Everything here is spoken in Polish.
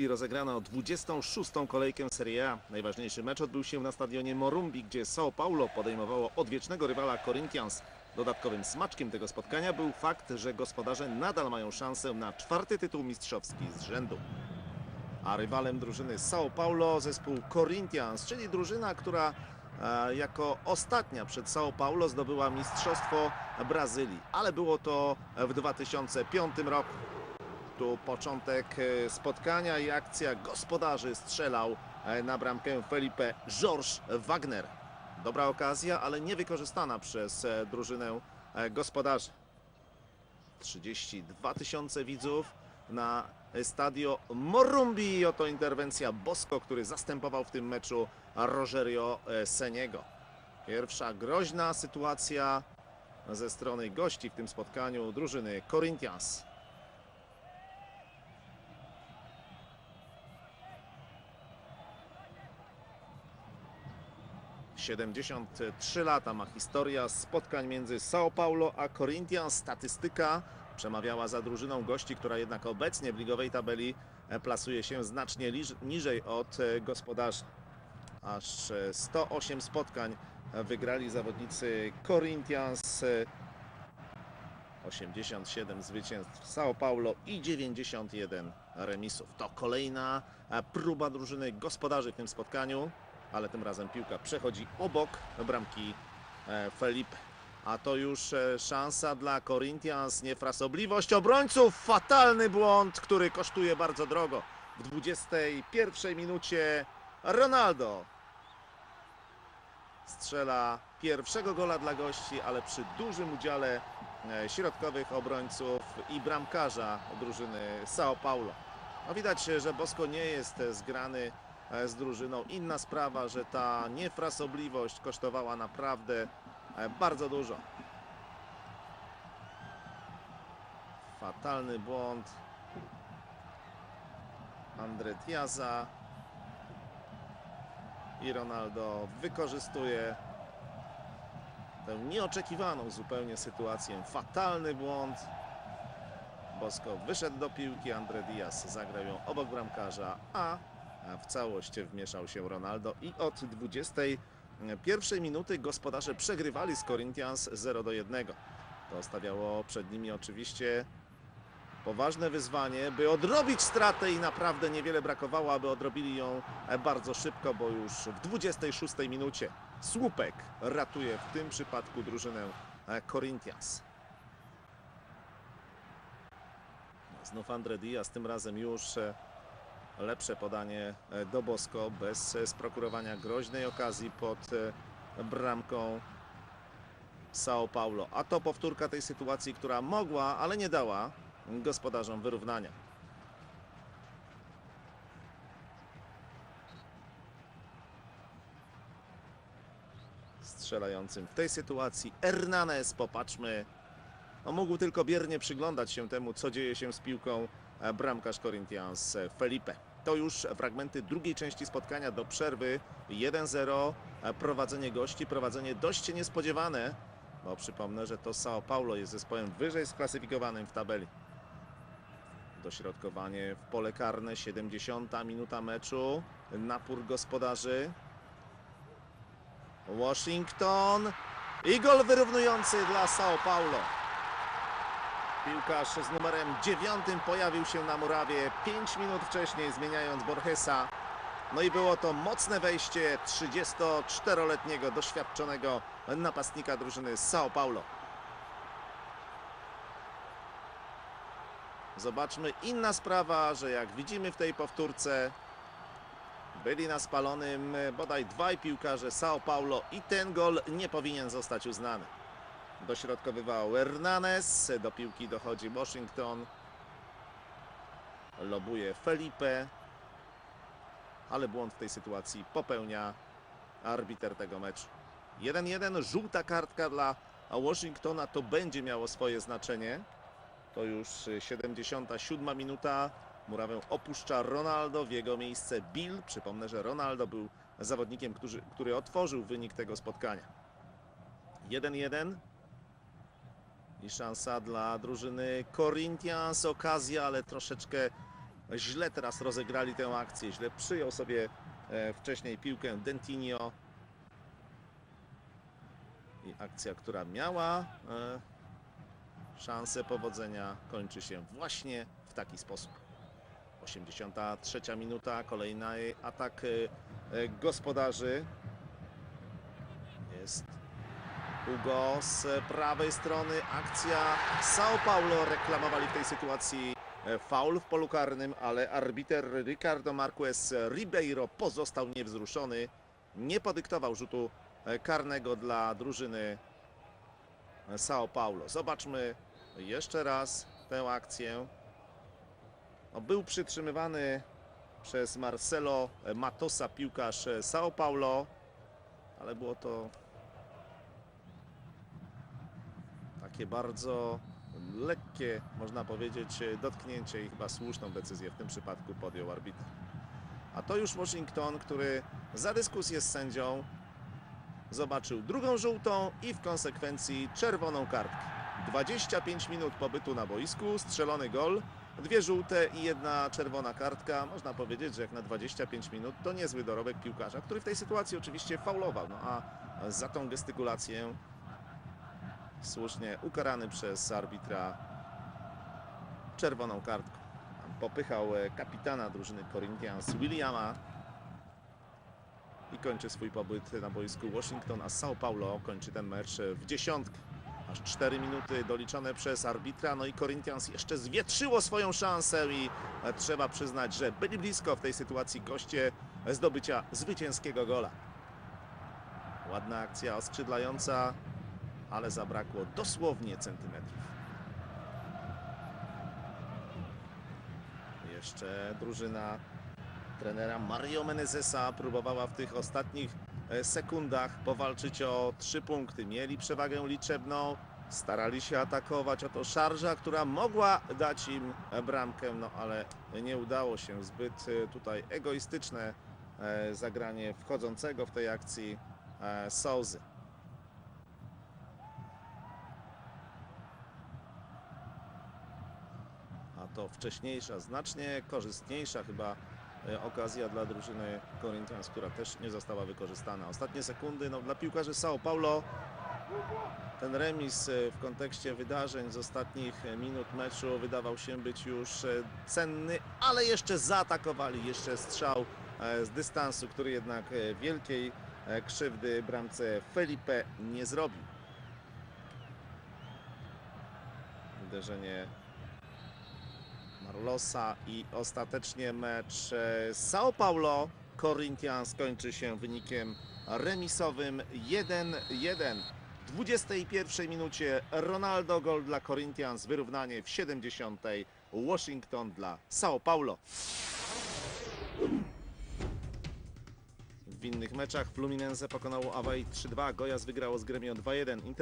chwili rozegrano 26. kolejkę Serie A. Najważniejszy mecz odbył się na stadionie Morumbi, gdzie São Paulo podejmowało odwiecznego rywala Corinthians. Dodatkowym smaczkiem tego spotkania był fakt, że gospodarze nadal mają szansę na czwarty tytuł mistrzowski z rzędu. A rywalem drużyny São Paulo zespół Corinthians, czyli drużyna, która e, jako ostatnia przed São Paulo zdobyła mistrzostwo Brazylii, ale było to w 2005 roku. Tu początek e, spotkania i akcja gospodarzy strzelał e, na bramkę Felipe Georges Wagner. Dobra okazja, ale niewykorzystana przez e, drużynę gospodarzy. 32 tysiące widzów na stadio Morumbi. Oto interwencja Bosco, który zastępował w tym meczu Rogerio Seniego. Pierwsza groźna sytuacja ze strony gości w tym spotkaniu drużyny Corinthians. 73 lata ma historia spotkań między São Paulo a Corinthians. Statystyka przemawiała za drużyną gości, która jednak obecnie w ligowej tabeli e, plasuje się znacznie niżej od e, gospodarzy. Aż e, 108 spotkań e, wygrali zawodnicy Corinthians. e, 87 zwycięstw São Paulo i 91 remisów. To kolejna próba drużyny gospodarzy w tym spotkaniu ale tym razem piłka przechodzi obok bramki e, Felipe. A to już e, szansa dla Corinthians, niefrasobliwość obrońców, fatalny błąd, który kosztuje bardzo drogo. W 21 minucie Ronaldo strzela pierwszego gola dla gości, ale przy dużym udziale e, środkowych obrońców i bramkarza drużyny São Paulo. No widać, że Bosko nie jest zgrany z drużyną. Inna sprawa, że ta niefrasobliwość kosztowała naprawdę e, bardzo dużo. Fatalny błąd Andre Diaza i Ronaldo wykorzystuje tę nieoczekiwaną zupełnie sytuację. Fatalny błąd. Bosko wyszedł do piłki, Andre Diaz zagrał ją obok bramkarza, a w całość wmieszał się Ronaldo i od 21 minuty gospodarze przegrywali z Corinthians 0 do 1. To stawiało przed nimi oczywiście poważne wyzwanie, by odrobić stratę i naprawdę niewiele brakowało, aby odrobili ją bardzo szybko, bo już w 26 minucie słupek ratuje w tym przypadku drużynę Corinthians. Znów Andre Diaz, tym razem już e, lepsze podanie e, do Bosko bez e, sprokurowania groźnej okazji pod e, bramką São Paulo. A to powtórka tej sytuacji, która mogła, ale nie dała gospodarzom wyrównania. Strzelającym w tej sytuacji Hernanes, popatrzmy, no, mógł tylko biernie przyglądać się temu, co dzieje się z piłką bramkarz Corinthians Felipe. To już fragmenty drugiej części spotkania do przerwy 1-0. e, Prowadzenie gości, prowadzenie dość niespodziewane, bo przypomnę, że to São Paulo jest zespołem wyżej sklasyfikowanym w tabeli. Dośrodkowanie w pole karne, 70 minuta meczu. Napór gospodarzy. Washington i gol wyrównujący dla São Paulo. Piłkarz z numerem 9 pojawił się na murawie 5 minut wcześniej, zmieniając Borgesa. No i było to mocne wejście 34-letniego doświadczonego napastnika drużyny São Paulo. Zobaczmy, inna sprawa, że jak widzimy w tej powtórce, byli na spalonym bodaj dwaj piłkarze São Paulo i ten gol nie powinien zostać uznany. Dośrodkowywał Hernanes, do piłki dochodzi Washington. Lobuje Felipe. Ale błąd w tej sytuacji popełnia arbiter tego meczu. 1-1, żółta kartka dla Washingtona to będzie miało swoje znaczenie. To już 77 minuta. Murawę opuszcza Ronaldo, w jego miejsce Bill. Przypomnę, że Ronaldo był zawodnikiem, który, który otworzył wynik tego spotkania. 1-1. I szansa dla drużyny Corinthians. Okazja, ale troszeczkę źle teraz rozegrali tę akcję, źle przyjął sobie e, wcześniej piłkę Dentinho. I akcja, która miała e, szansę powodzenia, kończy się właśnie w taki sposób. 83 minuta, kolejny atak e, gospodarzy. Jest Z prawej strony. Akcja São Paulo reklamowali w tej sytuacji e, faul w polu karnym, ale arbiter Ricardo Marquez Ribeiro pozostał niewzruszony. Nie podyktował rzutu e, karnego dla drużyny e, São Paulo. Zobaczmy jeszcze raz tę akcję. No, był przytrzymywany przez Marcelo Matosa piłkarz São Paulo, ale było to takie bardzo lekkie, można powiedzieć, dotknięcie i chyba słuszną decyzję w tym przypadku podjął arbitr. A to już Washington, który za dyskusję z sędzią zobaczył drugą żółtą i w konsekwencji czerwoną kartkę. 25 minut pobytu na boisku, strzelony gol, dwie żółte i jedna czerwona kartka. Można powiedzieć, że jak na 25 minut to niezły dorobek piłkarza, który w tej sytuacji oczywiście faulował. No a za tą gestykulację słusznie ukarany przez arbitra czerwoną kartką. Popychał e, kapitana drużyny Corinthians Williama i kończy swój pobyt na boisku Washington, a São Paulo kończy ten mecz w dziesiątkę. Aż 4 minuty doliczone przez arbitra, no i Corinthians jeszcze zwietrzyło swoją szansę i e, trzeba przyznać, że byli blisko w tej sytuacji goście zdobycia zwycięskiego gola. Ładna akcja oskrzydlająca, ale zabrakło dosłownie centymetrów. Jeszcze drużyna trenera Mario Menezesa próbowała w tych ostatnich e, sekundach powalczyć o trzy punkty. Mieli przewagę liczebną, starali się atakować. Oto szarża, która mogła dać im bramkę, no ale nie udało się. Zbyt e, tutaj egoistyczne e, zagranie wchodzącego w tej akcji Souzy. To wcześniejsza, znacznie korzystniejsza chyba e, okazja dla drużyny Corinthians, która też nie została wykorzystana. Ostatnie sekundy no, dla piłkarzy São Paulo. Ten remis e, w kontekście wydarzeń z ostatnich minut meczu wydawał się być już e, cenny, ale jeszcze zaatakowali, jeszcze strzał z dystansu, który jednak wielkiej krzywdy bramce Felipe nie zrobił. Uderzenie Marlosa i ostatecznie mecz e, São Paulo Corinthians kończy się wynikiem remisowym 1-1. W 21 minucie Ronaldo gol dla Corinthians, wyrównanie w 70 Washington dla São Paulo. W innych meczach Fluminense pokonało Awaj 3-2, Gojas wygrało z Gremio 2-1. Inter